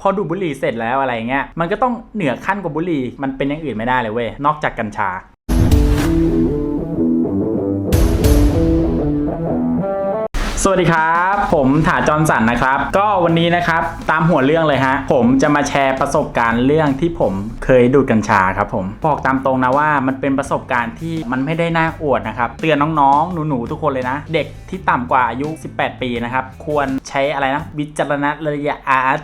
พอดูดบุหรี่เสร็จแล้วอะไรเงี้ยมันก็ต้องเหนือขั้นกว่าบุหรี่มันเป็นอย่างอื่นไม่ได้เลยเว้ยนอกจากกัญชาสวัสดีครับ ผมถาจรสันนะครับ ก็วันนี้นะครับตามหัวเรื่องเลยฮะ ผมจะมาแชร์ประสบการณ์เรื่องที่ผมเคยดูดกัญชาครับผมบอกตามตรงนะว่ามันเป็นประสบการณ์ที่มันไม่ได้น่าอวดนะครับเตือนน้องๆ หนูๆ ทุกคนเลยนะ เด็กที่ต่ำกว่าอายุ 18 ปีนะครับ ควรใช้อะไรนะ วิจารณญาณ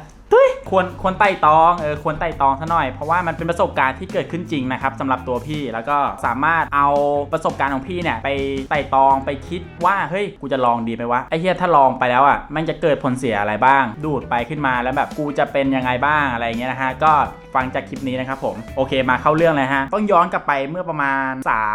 ควรควรไต่ตองเออควรไต่ตองซะหน่อย เพราะว่ามันเป็นประสบการณ์ที่เกิดขึ้นจริงนะครับสำหรับตัวพี่แล้วก็สามารถเอาประสบการณ์ของพี่เนี่ยไปไต่ตองไปคิดว่าเฮ้ยกูจะลองดีไหมวะไอ้เหี้ยถ้าลองไปแล้วอะมันจะเกิดผลเสียอะไรบ้าง ดูดไปขึ้นมาแล้วแบบกูจะเป็นยังไงบ้างอะไรเงี้ยนะฮะก็ฟังจากคลิปนี้นะครับผมโอเคมาเข้าเรื่องเลยฮะต้องย้อนกลับไปเมื่อประมาณ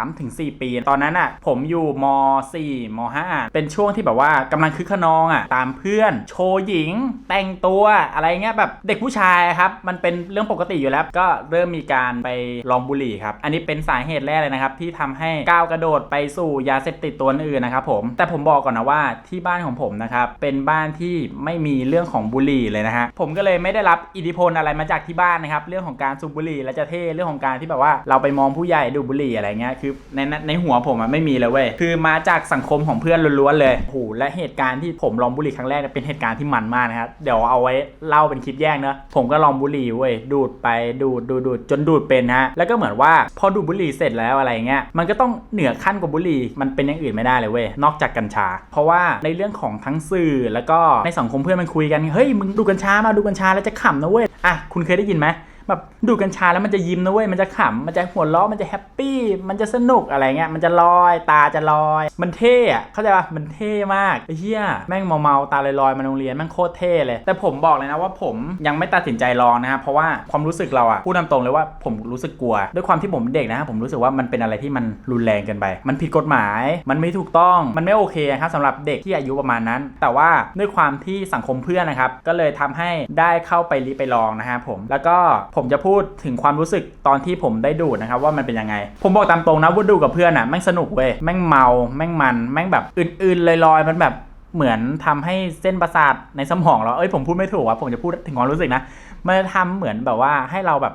3-4 ปี ตอนนั้นอะผมอยู่ม 4 ม 5 เป็นช่วงที่แบบว่ากำลังคึกขนองอะตามเพื่อน โชว์หญิง แต่งตัวอะไรเงี้ยแบบเด็กผู้ชายครับมันเป็นเรื่องปกติอยู่แล้ว ก็เริ่มมีการไปลองบุหรี่ครับอันนี้เป็นสาเหตุแรกเลยนะครับที่ทำให้ก้าวกระโดดไปสู่ยาเสพติดตัวอื่นนะครับผมแต่ผมบอกก่อนนะว่าที่บ้านของผมนะครับเป็นบ้านที่ไม่มีเรื่องของบุหรี่เลยนะฮะผมก็เลยไม่ได้รับอิทธิพลอะไรมาจากที่บ้านนะครับเรื่องของการสูบบุหรี่และจะเท่เรื่องของการที่แบบว่าเราไปมองผู้ใหญ่ดูบุหรี่อะไรเงี้ยคือในในหัวผมอะไม่มีเลยเว้ยคือมาจากสังคมของเพื่อนล้วนๆเลยโหและเหตุการณ์ที่ผมลองบุหรี่ครั้งแรกเนี่ยเป็นเหตุการณ์ที่มันมากนะครับเดี๋ยวเอาไว้เล่าเป็นคลิปแยกเนอะผมก็ลองบุหรี่เว้ยดูดไปดูดดูดดูดจนดูดเป็นฮะแล้วก็เหมือนว่าพอดูดบุหรี่เสร็จแล้วอะไรเงี้ยมันก็ต้องเหนือขั้นกว่าบุหรี่มันเป็นอย่างอื่นไม่ได้เลยเว้ยนอกจากกัญชา เพราะว่าในเรื่องของทั้งสื่อแล้วก็ในสังคมเพื่อนมันคุยกันเฮ้ยมึงดูกัญชามาดูกัญชาแล้วจะขำนะเว้ยอะคุณเคยได้ยินไหม แบบดูกัญชาแล้วมันจะยิ้มนะเว้ยมันจะขำมันจะหัวเราะมันจะแฮปปี้มันจะสนุกอะไรเงี้ยมันจะลอยตาจะลอย มันเท่อะเข้าใจปะมันเท่มากไอ้เหี้ยแม่งเมาเมาๆตาลอยๆมาโรงเรียนแม่งโคตรเท่เลย แต่ผมบอกเลยนะว่าผมยังไม่ตัดสินใจลองนะครับเพราะว่าความรู้สึกเราอะพูดตามตรงเลยว่าผมรู้สึกกลัว ด้วยความที่ผมเด็กนะผมรู้สึกว่ามันเป็นอะไรที่มันรุนแรงเกินไป มันผิดกฎหมาย มันไม่ถูกต้องมันไม่โอเคครับสำหรับเด็กที่อายุประมาณนั้น แต่ว่าด้วยความที่สังคมเพื่อนนะครับก็เลยทำให้ได้เข้าไปรีไปลองนะฮะผมแล้วก็ผมมจะพูดถึงความรู้สึกตอนที่ผมได้ดูดนะครับ ว่ามันเป็นยังไง ผมบอกตามตรงนะว่าดูกับเพื่อนอะแม่งสนุกเว้ยแม่งเมาแม่งมันแม่งแบบอื่นๆลอยๆมันแบบเหมือนทำให้เส้นประสาทในสมองเราเอ้ยผมพูดไม่ถูกว่ะผมจะพูดถึงความรู้สึกนะมันจะทำเหมือนแบบว่าให้เราแบบ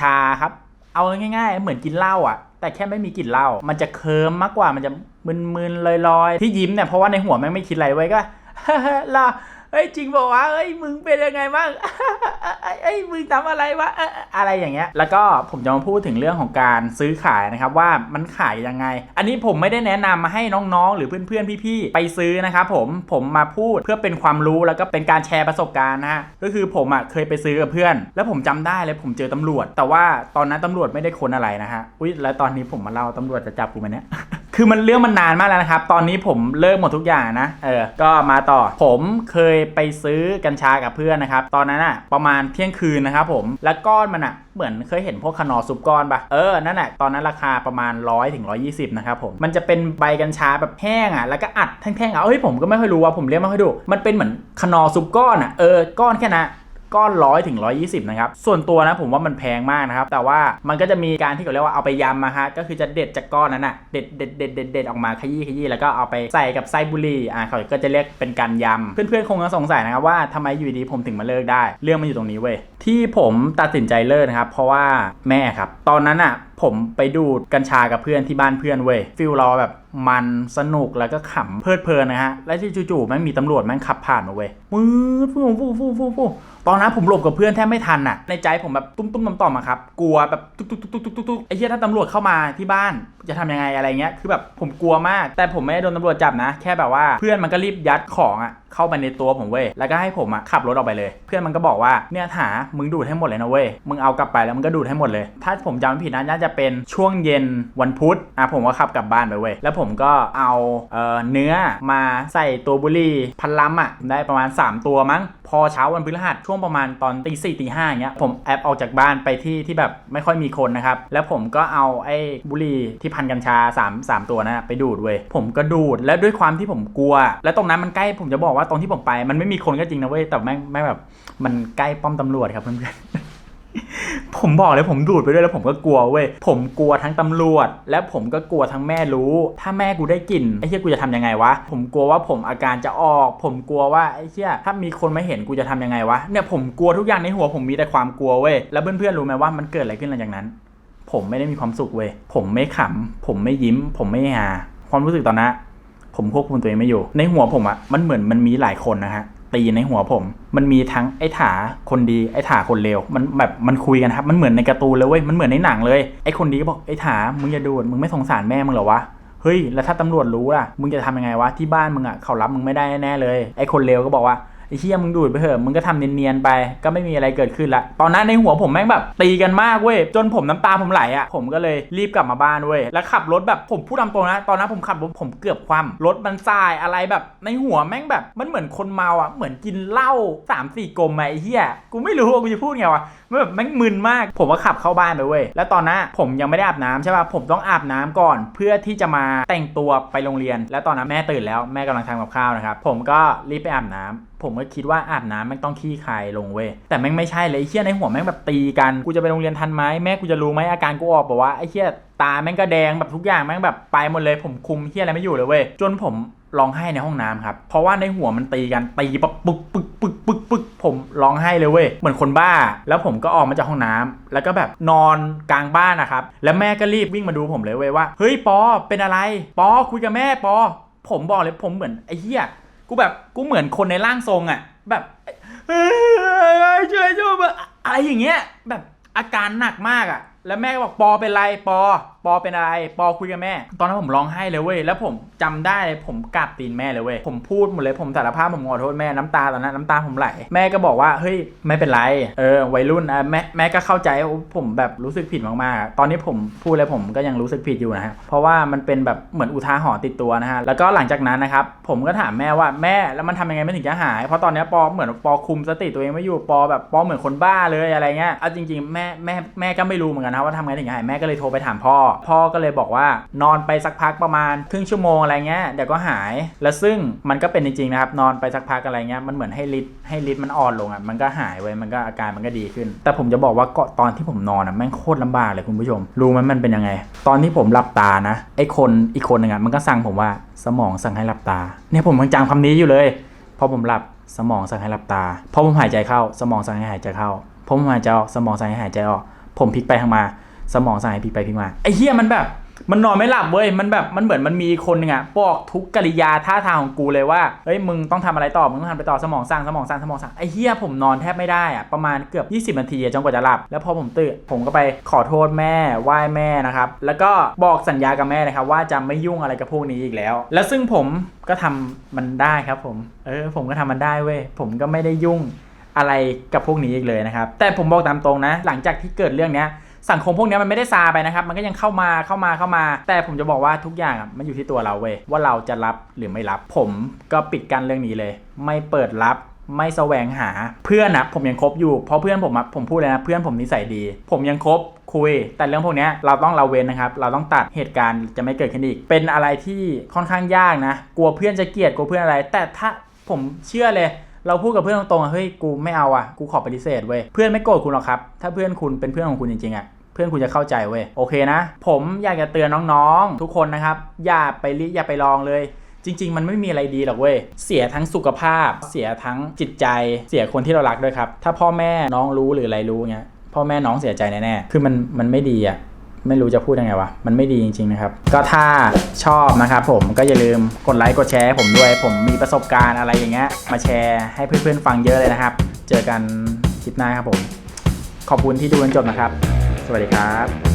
ชาๆครับ เอาง่าย ๆ เหมือนกินเหล้าอะ แต่แค่ไม่มีกลิ่นเหล้ามันจะเคิร์มมากกว่ามันจะมึนๆลอยๆ ที่ยิ้มเนี่ยเพราะว่าในหัวแม่งไม่คิดอะไรไว้ก็ล่ะ เฮ้ยจริงบอกว่าเฮ้ยมึงเป็นยังไงบ้างเอ้ยมึงทำอะไรวะอะไรอย่างเงี้ย แล้วก็ผมจะมาพูดถึงเรื่องของการซื้อขายนะครับว่ามันขายยังไง อันนี้ผมไม่ได้แนะนำมาให้น้องๆ หรือเพื่อนๆพี่ๆไปซื้อนะครับผมผมมาพูดเพื่อเป็นความรู้แล้วก็เป็นการแชร์ประสบการณ์นะก็คือผมอะเคยไปซื้อกับเพื่อน แล้วผมจำได้เลยผมเจอตำรวจ แต่ว่าตอนนั้นตำรวจไม่ได้ค้นอะไรนะฮะอุ้ยแล้วตอนนี้ผมมาเล่าตำรวจจะจับกูไหมเนี่ย คือมันเรื่องมันนานมากแล้วนะครับ ตอนนี้ผมเลิกหมดทุกอย่างนะ เออ ก็มาต่อ ผมเคยไปซื้อกัญชากับเพื่อนนะครับ ตอนนั้นอะประมาณเที่ยงคืนนะครับผม แล้วก้อนมันอะเหมือนเคยเห็นพวกขนอซุปก้อนปะเออ นั่นแหละตอนนั้นราคาประมาณ 100ถึง120 นะครับผม มันจะเป็นใบกัญชาแบบแห้งอะแล้วก็อัดแท่งๆอะเอ้ยผมก็ไม่ค่อยรู้ว่าผมเรียกไม่ค่อยดู มันเป็นเหมือนขนอซุปก้อนอะเออ ก้อนแค่นั้น ก้อนร้อยถึงร้อยี่สิบนะครับส่วนตัวนะผมว่ามันแพงมากนะครับ แต่ว่ามันก็จะมีการที่เขาเรียกว่าเอาไปยำมาฮะก็คือจะเด็ดจากก้อนนั้นอะเด็ดเด็ดเด็ดเด็ดเด็ดออกมาขยี้ขยี้แล้วก็เอาไปใส่กับไส้บุหรี่อ่าเขาก็จะเรียกเป็นการยำเพื่อนๆคงจะสงสัยนะครับว่าทำไมอยู่ดีผมถึงมาเลิกได้ เรื่องมันอยู่ตรงนี้เว้ยที่ผมตัดสินใจเลิกนะครับเพราะว่าแม่ครับ ตอนนั้นอะผมไปดูดกัญชากับเพื่อนที่บ้านเพื่อนเว้ยฟิลเราแบบมันสนุกแล้วก็ขำเพลิดเพลินนะฮะ และที่จู่ๆแม่งมีตำรวจแม่งขับผ่านมาเว้ยมือฟูฟูฟูฟูฟูตอนนั้นผมหลบกับเพื่อนแทบไม่ทันอะ ในใจผมแบบตุ้มตุ้มต่อมต่อมาครับ กลัวแบบตุ๊กตุ๊กตุ๊กตุ๊กตุ๊กตุ๊กไอ้เหี้ยถ้าตำรวจเข้ามาที่บ้านจะทำยังไงอะไรเงี้ย คือแบบผมกลัวมาก แต่ผมไม่ได้โดนตำรวจจับนะ แค่แบบว่าเพื่อนมันก็รีบยัดของอะเข้าไปในตัวผมเว้ย แล้วก็ให้ผมอะขับรถออกไปเลย เพื่อนมันก็บอกว่าเนี่ยถามึงดูดให้หมดเลยนะเว้ย มึงเอากลับไปแล้วมึงก็ดูดให้หมดเลย ถ้าผมจำไม่ผิดนะน่าจะเป็นช่วงเย็นวันพุธอะผมก็ขับกลับบ้านไปเว้ย แล้วผมก็เอาเอ่อเนื้อมาใส่ตัวบุหรี่พันลัมอะได้ประมาณ 3 ตัวมั้ง พอเช้าวันพฤหัสช่วงประมาณตอนตีสี่ตีห้าเงี้ยผมแอบออกจากบ้านไปที่ที่แบบไม่ค่อยมีคนนะครับ แล้วผมก็เอาไอ้บุหรี่ที่พันกัญชา3 3ตัวนะไปดูดเว้ยผมก็ดูดแล้วด้วยความที่ผมกลัว แล้วตรงนั้นมันใกล้ผมจะบอกว่าตรงที่ผมไปมันไม่มีคนก็จริงนะเว้ยแต่แม่งแม่งแบบ มันใกล้ป้อมตำรวจครับเพื่อนๆผมบอกเลยผมดูดไปด้วยแล้วผมก็กลัวเว้ยผมกลัวทั้งตำรวจ และผมก็กลัวทั้งแม่รู้ ถ้าแม่กูได้กลิ่นไอ้เหี้ยกูจะทำยังไงวะผมกลัวว่าผมอาการจะออก ผมกลัวว่าไอ้เหี้ยถ้ามีคนมาเห็นกูจะทำยังไงวะเนี่ยผมกลัวทุกอย่างในหัวผมมีแต่ความกลัวเว้ยแล้วเพื่อนๆรู้ไหมว่ามันเกิดอะไรขึ้นหลังจากนั้น ผมไม่ได้มีความสุขเว้ยผมไม่ขำผมไม่ยิ้ม ผมไม่ฮาความรู้สึกตอนนั้น ผมควบคุมตัวเองไม่อยู่ ในหัวผมอะมันเหมือนมันมีหลายคนนะฮะตีในหัวผม มันมีทั้งไอ้ถาคนดีไอ้ถาคนเลวมันแบบมันคุยกันครับ มันเหมือนในการ์ตูนเลยเว้ยมันเหมือนในหนังเลยไอ้คนดีก็บอกไอ้ถามึงอย่าดูดมึงไม่สงสารแม่มึงเหรอวะเฮ้ยแล้วถ้าตำรวจรู้ล่ะมึงจะทำยังไงวะที่บ้านมึงอะเขารับมึงไม่ได้แน่เลยไอ้คนเลวก็บอกว่า ไอ้เชี่ยมึงดูดไปเถอะมึงก็ทำเนียนๆไป ก็ไม่มีอะไรเกิดขึ้นละตอนนั้นในหัวผมแม่งแบบตีกันมากเว้ยจนผมน้ำตาผมไหลอะผมก็เลยรีบกลับมาบ้านเว้ยแล้วขับรถแบบผมพูดตามตรงนะ ตอนนั้นผมขับรถผมเกือบคว่ำรถมันทรายอะไรแบบ ในหัวแม่งแบบมันเหมือนคนเมาอะเหมือนกินเหล้าสามสี่กลมไอ้เหี้ยกูไม่รู้ว่ากูจะพูดไงวะมันแบบแม่งมึนมาก ผมก็ขับเข้าบ้านไปเว้ยแล้วตอนนั้นผมยังไม่ได้อาบน้ำใช่ป่ะผมต้องอาบน้ำก่อน เพื่อที่จะมาแต่งตัวไปโรงเรียน แล้วตอนนั้นแม่ตื่นแล้วแม่กำลังทำกับข้าวนะครับผมก็รีบไปอาบน้ำผมก็คิดว่าอาบน้ำแม่งต้องขี้คายลงเว้ยแต่แม่งไม่ใช่เลยไอ้เหี้ยในหัวแม่งแบบตีกันกูจะไปโรงเรียนทันไหมแม่กูจะรู้ไหมอาการกูออกบอกว่าไอ้เหี้ยตาแม่งก็แดงแบบทุกอย่างแม่งแบบไปหมดเลย ผมคุมเหี้ยอะไรไม่อยู่เลยเว้ยจนผมร้องไห้ในห้องน้ำครับ เพราะว่าในหัวมันตีกันตีแบบปึกปึกปึกปึกปึกผมร้องไห้เลยเว้ยเหมือนคนบ้า แล้วผมก็ออกมาจากห้องน้ำแล้วก็แบบนอนกลางบ้านนะครับ แล้วแม่ก็รีบวิ่งมาดูผมเลยเว้ยว่าเฮ้ยปอเป็นอะไร ปอคุยกับแม่ปอ ผมบอกเลยผมเหมือนไอ้เหี้ย กูแบบกูเหมือนคนในร่างทรงอะแบบเอ้ยช่วยช่วยแบบอะไรอย่างเงี้ย แบบอาการหนักมากอะแล้วแม่ก็บอกปอเป็นไรปอปอเป็นอะไร ปอคุยกับแม่ ตอนนั้นผมร้องไห้เลยเว้ย แล้วผมจำได้เลยผมกราบตีนแม่เลยเว้ย ผมพูดหมดเลย ผมสารภาพผมขอโทษแม่น้ำตาตอนนั้นน้ำตาผมไหล แม่ก็บอกว่า เฮ้ย ไม่เป็นไร เออ วัยรุ่นอะแม่แม่ก็เข้าใจว่าผมแบบรู้สึกผิดมากๆ ตอนนี้ผมพูดเลยผมก็ยังรู้สึกผิดอยู่นะฮะ เพราะว่ามันเป็นแบบเหมือนอุทาหรณ์ติดตัวนะฮะ แล้วก็หลังจากนั้นนะครับ ผมก็ถามแม่ว่าแม่แล้วมันทำยังไงไม่ถึงจะหาย เพราะตอนนี้ปอเหมือนปอคุมสติตัวเองไม่อยู่ ปอแบบปอเหมือนคนบ้าเลยอะไรเงี้ยเอาจริงๆแม่แม่แม่ก็ไม่รู้เหมือนกันนะว่าทำไงถึงหาย แม่ก็เลยโทรไปถามพ่อพ่อก็เลยบอกว่านอนไปสักพักประมาณครึ่งชั่วโมงอะไรเงี้ยเดี๋ยวก็หาย แล้วซึ่งมันก็เป็นจริงๆนะครับนอนไปสักพักอะไรเงี้ยมันเหมือนให้ลิตให้ลิตมันอ่อนลงอะมันก็หายไว้มันก็อาการมันก็ดีขึ้น แต่ผมจะบอกว่าก็ตอนที่ผมนอนอะแม่งโคตรลำบากเลยคุณผู้ชม รู้ไหมมันเป็นยังไง ตอนที่ผมหลับตานะไอ้คนอีกคนหนึ่งอะมันก็สั่งผมว่าสมองสั่งให้หลับตา เนี่ยผมยังจำคำนี้อยู่เลยพอผมหลับสมองสั่งให้หลับตาพอผมหายใจเข้า สมองสั่งให้หายใจเข้าพอผมหายใจออกสมองสั่งให้หายใจออก ผมพลิกไปทางมา สมองสั่งให้พลิกไปพลิกมาไอ้เหี้ยมันแบบ มันนอนไม่หลับเว้ยมันแบบมันเหมือนมันมีคนนึ่งอะบอกทุกกริยาท่าทางของกูเลยว่าเฮ้ยมึงต้องทำอะไรต่อมึงต้องทำไปต่อสมองสั่งสมองสั่งสมองสั่งไอ้เหี้ยผมนอนแทบไม่ได้อะประมาณเกือบ 20นาทีจนกว่าจะหลับ แล้วพอผมตื่นผมก็ไปขอโทษแม่ไหว้แม่นะครับแล้วก็บอกสัญญากับแม่นะครับว่าจะไม่ยุ่งอะไรกับพวกนี้อีกแล้ว แล้วซึ่งผมก็ทำมันได้ครับผมเออผมก็ทำมันได้เว้ยผมก็ไม่ได้ยุ่งอะไรกับพวกนี้อีกเลยนะครับแต่ผมบอกตามตรงนะ หลังจากที่เกิดเรื่องเนี้ย สังคมพวกนี้มันไม่ได้ซาไปนะครับ มันก็ยังเข้ามาเข้ามาเข้ามา แต่ผมจะบอกว่าทุกอย่างมันอยู่ที่ตัวเราเว้ยว่าเราจะรับหรือไม่รับ ผมก็ปิดกั้นเรื่องนี้เลย ไม่เปิดรับไม่แสวงหาเพื่อนนะผมยังคบอยู่เพราะเพื่อนผมผมพูดเลยนะเพื่อนผมนิสัยดี ผมยังคบคุย แต่เรื่องพวกนี้เราต้องเราเว้นนะครับ เราต้องตัดเหตุการณ์จะไม่เกิดขึ้นอีก เป็นอะไรที่ค่อนข้างยากนะ กลัวเพื่อนจะเกลียดกลัวเพื่อนอะไร แต่ถ้าผมเชื่อเลย เราพูดกับเพื่อนตรงๆเฮ้ยกูไม่เอาอะกูขอปฏิเสธเว้ยเพื่อนไม่โกรธคุณหรอกครับถ้าเพื่อนคุณเป็นเพื่อนของคุณจริงๆอะ พื่อนคุณจะเข้าใจเว้ยโอเคนะ ผมอยากจะเตือนน้องๆ ทุกคนนะครับ อย่าไปริอย่าไปลองเลย จริง ๆ มันไม่มีอะไรดีหรอกเว้ยเสียทั้งสุขภาพ เสียทั้งจิตใจ เสียคนที่เรารักด้วยครับ ถ้าพ่อแม่น้องรู้หรืออะไรรู้เงี้ยพ่อแม่น้องเสียใจแน่ๆคือมันมันไม่ดีอะไม่รู้จะพูดยังไงวะ มันไม่ดีจริงๆนะครับ ก็ถ้าชอบนะครับผมก็อย่าลืมกดไลค์กดแชร์ผมด้วย ผมมีประสบการณ์อะไรอย่างเงี้ยมาแชร์ให้เพื่อนๆฟังเยอะเลยนะครับ เจอกันคลิปหน้าครับผม ขอบคุณที่ดูจนจบนะครับ สวัสดีครับ